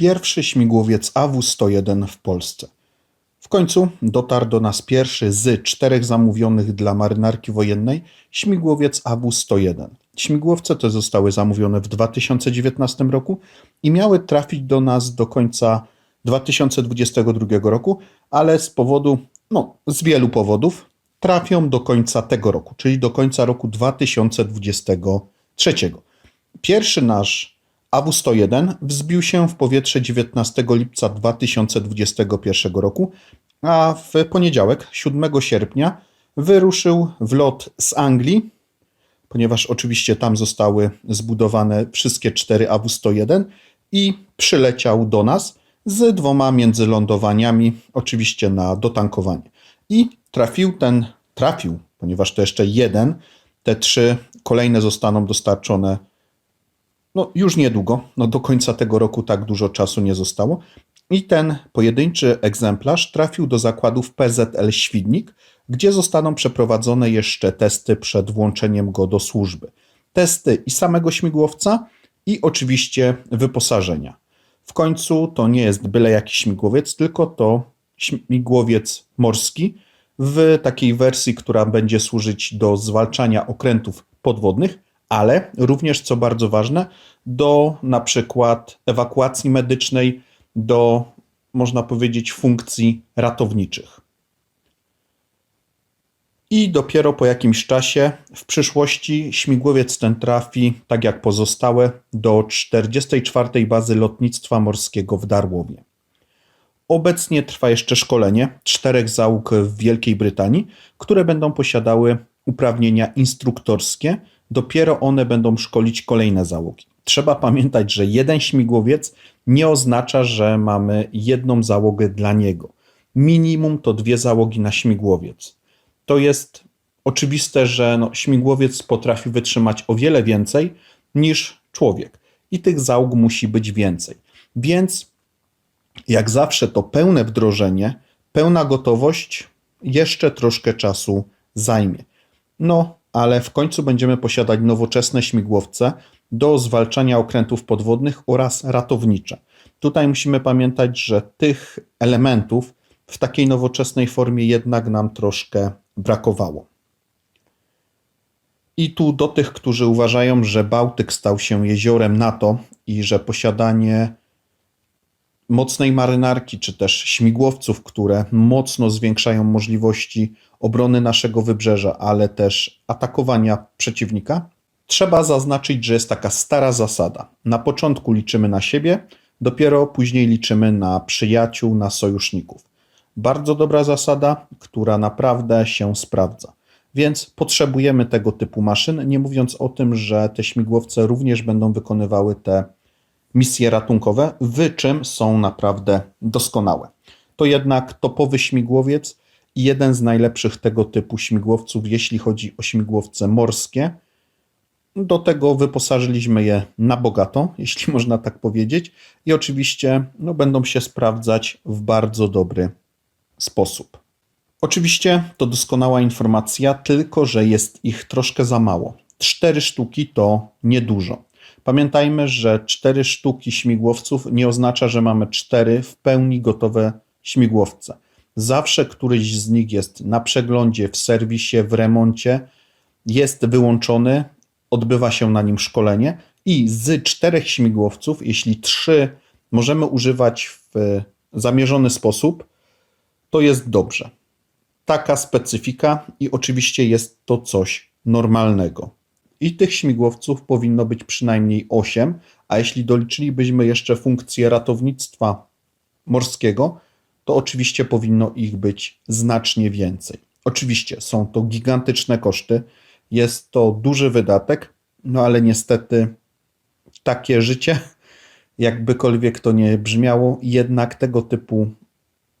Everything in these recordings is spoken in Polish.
Pierwszy śmigłowiec AW-101 w Polsce. W końcu dotarł do nas pierwszy z czterech zamówionych dla marynarki wojennej śmigłowiec AW-101. Śmigłowce te zostały zamówione w 2019 roku i miały trafić do nas do końca 2022 roku, ale z powodu, no z wielu powodów, trafią do końca tego roku, czyli do końca roku 2023. Pierwszy nasz AW101 wzbił się w powietrze 19 lipca 2021 roku, a w poniedziałek, 7 sierpnia, wyruszył w lot z Anglii, ponieważ oczywiście tam zostały zbudowane wszystkie cztery AW101 i przyleciał do nas z dwoma międzylądowaniami, oczywiście na dotankowanie. I trafił ten, trafił, ponieważ to jeszcze jeden, te trzy kolejne zostaną dostarczone no już niedługo, no do końca tego roku tak dużo czasu nie zostało. I ten pojedynczy egzemplarz trafił do zakładów PZL Świdnik, gdzie zostaną przeprowadzone jeszcze testy przed włączeniem go do służby. Testy i samego śmigłowca, i oczywiście wyposażenia. W końcu to nie jest byle jaki śmigłowiec, tylko to śmigłowiec morski w takiej wersji, która będzie służyć do zwalczania okrętów podwodnych, ale również, co bardzo ważne, do na przykład ewakuacji medycznej, do można powiedzieć funkcji ratowniczych. I dopiero po jakimś czasie w przyszłości śmigłowiec ten trafi, tak jak pozostałe, do 44. bazy lotnictwa morskiego w Darłowie. Obecnie trwa jeszcze szkolenie czterech załóg w Wielkiej Brytanii, które będą posiadały uprawnienia instruktorskie. Dopiero one będą szkolić kolejne załogi. Trzeba pamiętać, że jeden śmigłowiec nie oznacza, że mamy jedną załogę dla niego. Minimum to dwie załogi na śmigłowiec. To jest oczywiste, że no, śmigłowiec potrafi wytrzymać o wiele więcej niż człowiek i tych załóg musi być więcej. Więc jak zawsze to pełne wdrożenie, pełna gotowość jeszcze troszkę czasu zajmie. No, ale w końcu będziemy posiadać nowoczesne śmigłowce do zwalczania okrętów podwodnych oraz ratownicze. Tutaj musimy pamiętać, że tych elementów w takiej nowoczesnej formie jednak nam troszkę brakowało. I tu do tych, którzy uważają, że Bałtyk stał się jeziorem NATO i że posiadanie mocnej marynarki, czy też śmigłowców, które mocno zwiększają możliwości obrony naszego wybrzeża, ale też atakowania przeciwnika, trzeba zaznaczyć, że jest taka stara zasada. Na początku liczymy na siebie, dopiero później liczymy na przyjaciół, na sojuszników. Bardzo dobra zasada, która naprawdę się sprawdza. Więc potrzebujemy tego typu maszyn, nie mówiąc o tym, że te śmigłowce również będą wykonywały te misje ratunkowe, w czym są naprawdę doskonałe. To jednak topowy śmigłowiec i jeden z najlepszych tego typu śmigłowców, jeśli chodzi o śmigłowce morskie. Do tego wyposażyliśmy je na bogato, jeśli można tak powiedzieć, i oczywiście no, będą się sprawdzać w bardzo dobry sposób. Oczywiście to doskonała informacja, tylko że jest ich troszkę za mało. Cztery sztuki to niedużo. Pamiętajmy, że cztery sztuki śmigłowców nie oznacza, że mamy cztery w pełni gotowe śmigłowce. Zawsze któryś z nich jest na przeglądzie, w serwisie, w remoncie, jest wyłączony, odbywa się na nim szkolenie i z czterech śmigłowców, jeśli trzy możemy używać w zamierzony sposób, to jest dobrze. Taka specyfika i oczywiście jest to coś normalnego. I tych śmigłowców powinno być przynajmniej 8, a jeśli doliczylibyśmy jeszcze funkcję ratownictwa morskiego, to oczywiście powinno ich być znacznie więcej. Oczywiście są to gigantyczne koszty, jest to duży wydatek, no ale niestety takie życie, jakbykolwiek to nie brzmiało, jednak tego typu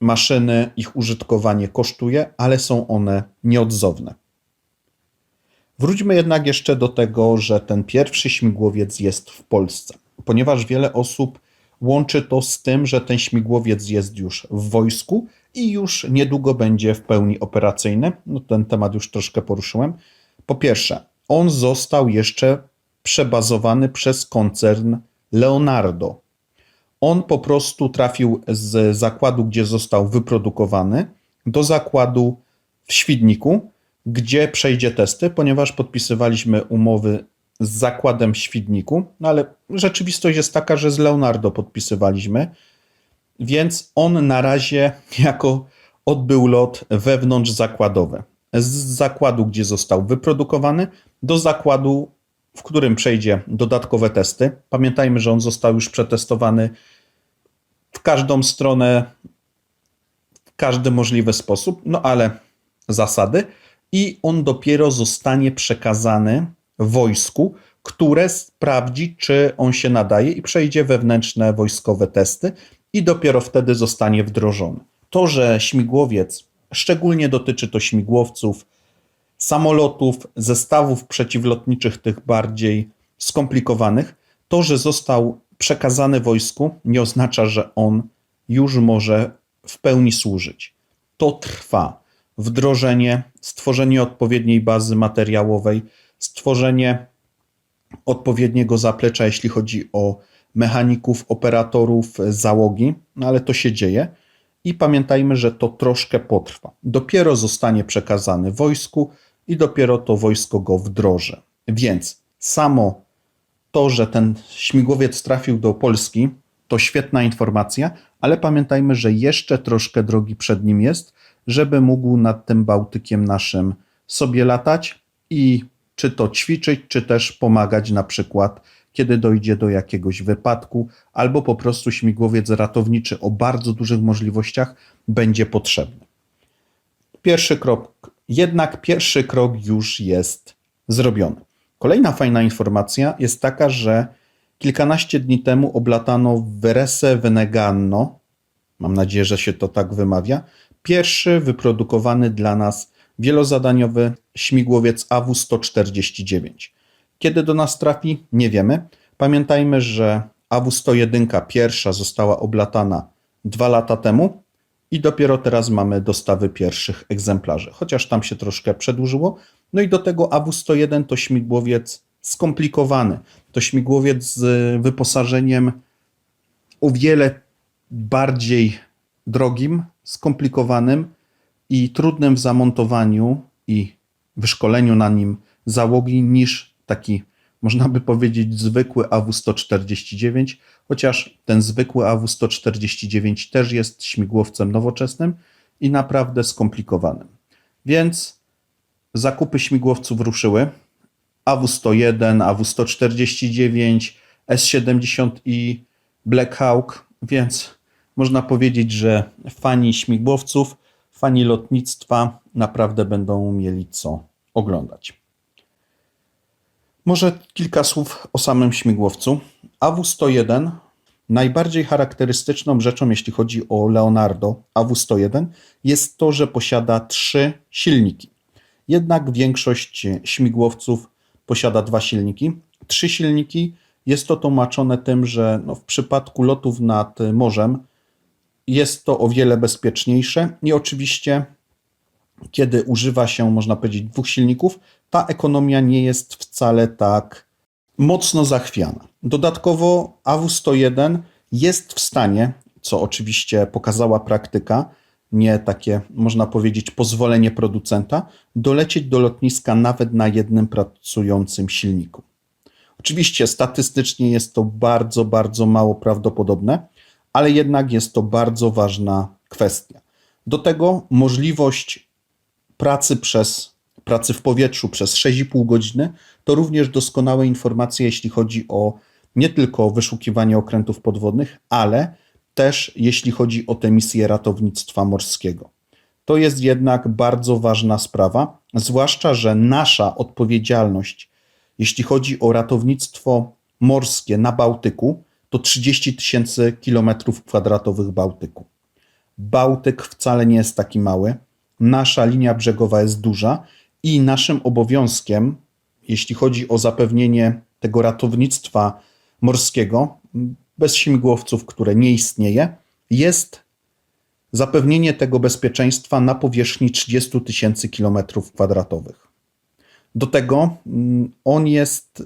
maszyny, ich użytkowanie kosztuje, ale są one nieodzowne. Wróćmy jednak jeszcze do tego, że ten pierwszy śmigłowiec jest w Polsce, ponieważ wiele osób łączy to z tym, że ten śmigłowiec jest już w wojsku i już niedługo będzie w pełni operacyjny. No, ten temat już troszkę poruszyłem. Po pierwsze, on został jeszcze przebazowany przez koncern Leonardo. On po prostu trafił z zakładu, gdzie został wyprodukowany, do zakładu w Świdniku, gdzie przejdzie testy, ponieważ podpisywaliśmy umowy z zakładem Świdniku, no ale rzeczywistość jest taka, że z Leonardo podpisywaliśmy, więc on na razie jako odbył lot wewnątrz zakładowy. Z zakładu, gdzie został wyprodukowany, do zakładu, w którym przejdzie dodatkowe testy. Pamiętajmy, że on został już przetestowany w każdą stronę, w każdy możliwy sposób, no ale zasady. I on dopiero zostanie przekazany wojsku, które sprawdzi, czy on się nadaje i przejdzie wewnętrzne wojskowe testy, i dopiero wtedy zostanie wdrożony. To, że śmigłowiec, szczególnie dotyczy to śmigłowców, samolotów, zestawów przeciwlotniczych, tych bardziej skomplikowanych, to, że został przekazany wojsku, nie oznacza, że on już może w pełni służyć. To trwa. Wdrożenie, stworzenie odpowiedniej bazy materiałowej, stworzenie odpowiedniego zaplecza, jeśli chodzi o mechaników, operatorów, załogi, no ale to się dzieje i pamiętajmy, że to troszkę potrwa. Dopiero zostanie przekazany wojsku i dopiero to wojsko go wdroży. Więc samo to, że ten śmigłowiec trafił do Polski, to świetna informacja, ale pamiętajmy, że jeszcze troszkę drogi przed nim jest, żeby mógł nad tym Bałtykiem naszym sobie latać i czy to ćwiczyć, czy też pomagać na przykład, kiedy dojdzie do jakiegoś wypadku, albo po prostu śmigłowiec ratowniczy o bardzo dużych możliwościach będzie potrzebny. Pierwszy krok, jednak pierwszy krok już jest zrobiony. Kolejna fajna informacja jest taka, że kilkanaście dni temu oblatano Verese Veneganno, mam nadzieję, że się to tak wymawia, pierwszy wyprodukowany dla nas wielozadaniowy śmigłowiec AW-149. Kiedy do nas trafi, nie wiemy. Pamiętajmy, że AW-101 pierwsza została oblatana dwa lata temu i dopiero teraz mamy dostawy pierwszych egzemplarzy, chociaż tam się troszkę przedłużyło. No i do tego AW-101 to śmigłowiec skomplikowany. To śmigłowiec z wyposażeniem o wiele bardziej drogim, skomplikowanym i trudnym w zamontowaniu i wyszkoleniu na nim załogi niż taki, można by powiedzieć, zwykły AW-149, chociaż ten zwykły AW-149 też jest śmigłowcem nowoczesnym i naprawdę skomplikowanym. Więc zakupy śmigłowców ruszyły. AW-101, AW-149, S-70 i Black Hawk, więc można powiedzieć, że fani śmigłowców, fani lotnictwa naprawdę będą mieli co oglądać. Może kilka słów o samym śmigłowcu. AW-101 najbardziej charakterystyczną rzeczą, jeśli chodzi o Leonardo AW-101, jest to, że posiada trzy silniki. Jednak większość śmigłowców posiada dwa silniki. Trzy silniki jest to tłumaczone tym, że no w przypadku lotów nad morzem jest to o wiele bezpieczniejsze i oczywiście, kiedy używa się, można powiedzieć, dwóch silników, ta ekonomia nie jest wcale tak mocno zachwiana. Dodatkowo AW101 jest w stanie, co oczywiście pokazała praktyka, nie takie, można powiedzieć, pozwolenie producenta, dolecieć do lotniska nawet na jednym pracującym silniku. Oczywiście statystycznie jest to bardzo, bardzo mało prawdopodobne, ale jednak jest to bardzo ważna kwestia. Do tego możliwość pracy przez pracy w powietrzu przez 6,5 godziny to również doskonałe informacje, jeśli chodzi o nie tylko wyszukiwanie okrętów podwodnych, ale też jeśli chodzi o te misje ratownictwa morskiego. To jest jednak bardzo ważna sprawa, zwłaszcza, że nasza odpowiedzialność, jeśli chodzi o ratownictwo morskie na Bałtyku, to 30 tysięcy kilometrów kwadratowych Bałtyku. Bałtyk wcale nie jest taki mały. Nasza linia brzegowa jest duża i naszym obowiązkiem, jeśli chodzi o zapewnienie tego ratownictwa morskiego, bez śmigłowców, które nie istnieje, jest zapewnienie tego bezpieczeństwa na powierzchni 30 tysięcy kilometrów kwadratowych. Do tego mm, on jest,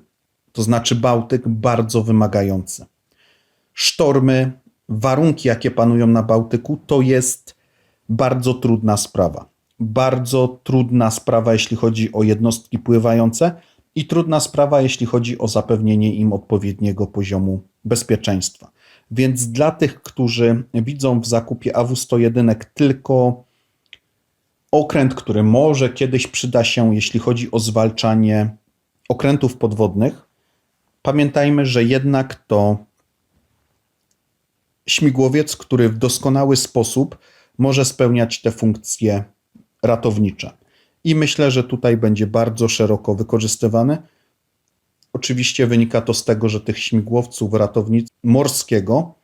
to znaczy Bałtyk, bardzo wymagający. Sztormy, warunki, jakie panują na Bałtyku, to jest bardzo trudna sprawa. Bardzo trudna sprawa, jeśli chodzi o jednostki pływające, i trudna sprawa, jeśli chodzi o zapewnienie im odpowiedniego poziomu bezpieczeństwa. Więc dla tych, którzy widzą w zakupie AW101 tylko okręt, który może kiedyś przyda się, jeśli chodzi o zwalczanie okrętów podwodnych, pamiętajmy, że jednak to śmigłowiec, który w doskonały sposób może spełniać te funkcje ratownicze. I myślę, że tutaj będzie bardzo szeroko wykorzystywany. Oczywiście wynika to z tego, że tych śmigłowców ratownictwa morskiego,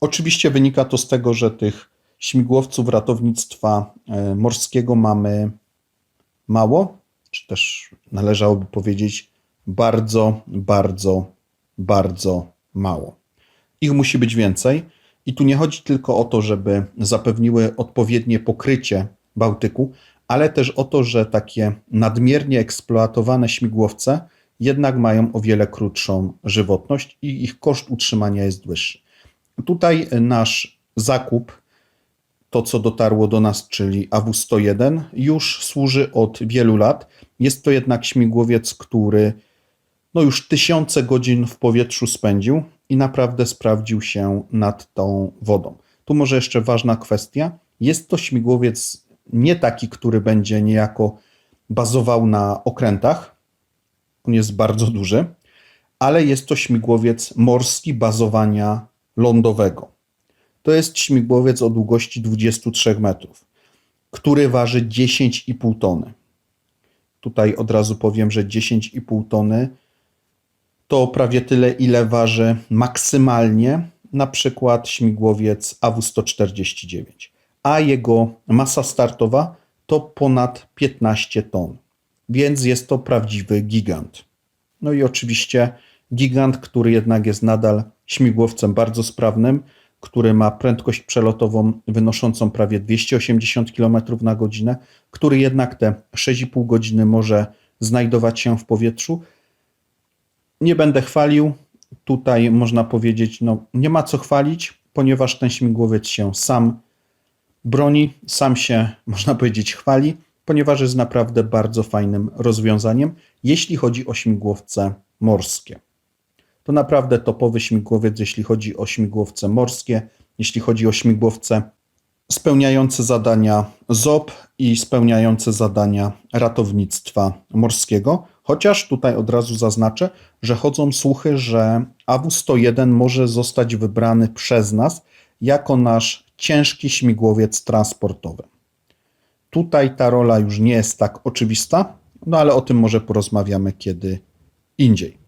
oczywiście wynika to z tego, że tych śmigłowców ratownictwa e, morskiego mamy mało, czy też należałoby powiedzieć bardzo, bardzo, bardzo mało. Ich musi być więcej. I tu nie chodzi tylko o to, żeby zapewniły odpowiednie pokrycie Bałtyku, ale też o to, że takie nadmiernie eksploatowane śmigłowce jednak mają o wiele krótszą żywotność i ich koszt utrzymania jest wyższy. Tutaj nasz zakup, to co dotarło do nas, czyli AW101, już służy od wielu lat. Jest to jednak śmigłowiec, który no już tysiące godzin w powietrzu spędził i naprawdę sprawdził się nad tą wodą. Tu może jeszcze ważna kwestia. Jest to śmigłowiec nie taki, który będzie niejako bazował na okrętach. On jest bardzo duży, ale jest to śmigłowiec morski bazowania lądowego. To jest śmigłowiec o długości 23 metrów, który waży 10,5 tony. Tutaj od razu powiem, że 10,5 tony to prawie tyle, ile waży maksymalnie na przykład śmigłowiec AW149, a jego masa startowa to ponad 15 ton, więc jest to prawdziwy gigant. No i oczywiście gigant, który jednak jest nadal śmigłowcem bardzo sprawnym, który ma prędkość przelotową wynoszącą prawie 280 km na godzinę, który jednak te 6,5 godziny może znajdować się w powietrzu nie będę chwalił. Tutaj można powiedzieć, no nie ma co chwalić, ponieważ ten śmigłowiec się sam broni, sam się, można powiedzieć, chwali, ponieważ jest naprawdę bardzo fajnym rozwiązaniem, jeśli chodzi o śmigłowce morskie. To naprawdę topowy śmigłowiec, jeśli chodzi o śmigłowce morskie, jeśli chodzi o śmigłowce spełniające zadania ZOP i spełniające zadania ratownictwa morskiego. Chociaż tutaj od razu zaznaczę, że chodzą słuchy, że AW101 może zostać wybrany przez nas jako nasz ciężki śmigłowiec transportowy. Tutaj ta rola już nie jest tak oczywista, no ale o tym może porozmawiamy kiedy indziej.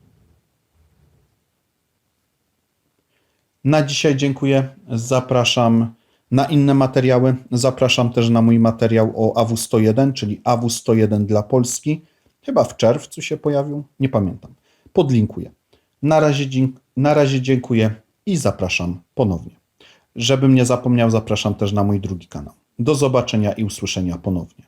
Na dzisiaj dziękuję. Zapraszam na inne materiały. Zapraszam też na mój materiał o AW101, czyli AW101 dla Polski. Chyba w czerwcu się pojawił, nie pamiętam. Podlinkuję. Na razie, na razie dziękuję i zapraszam ponownie. Żebym nie zapomniał, zapraszam też na mój drugi kanał. Do zobaczenia i usłyszenia ponownie.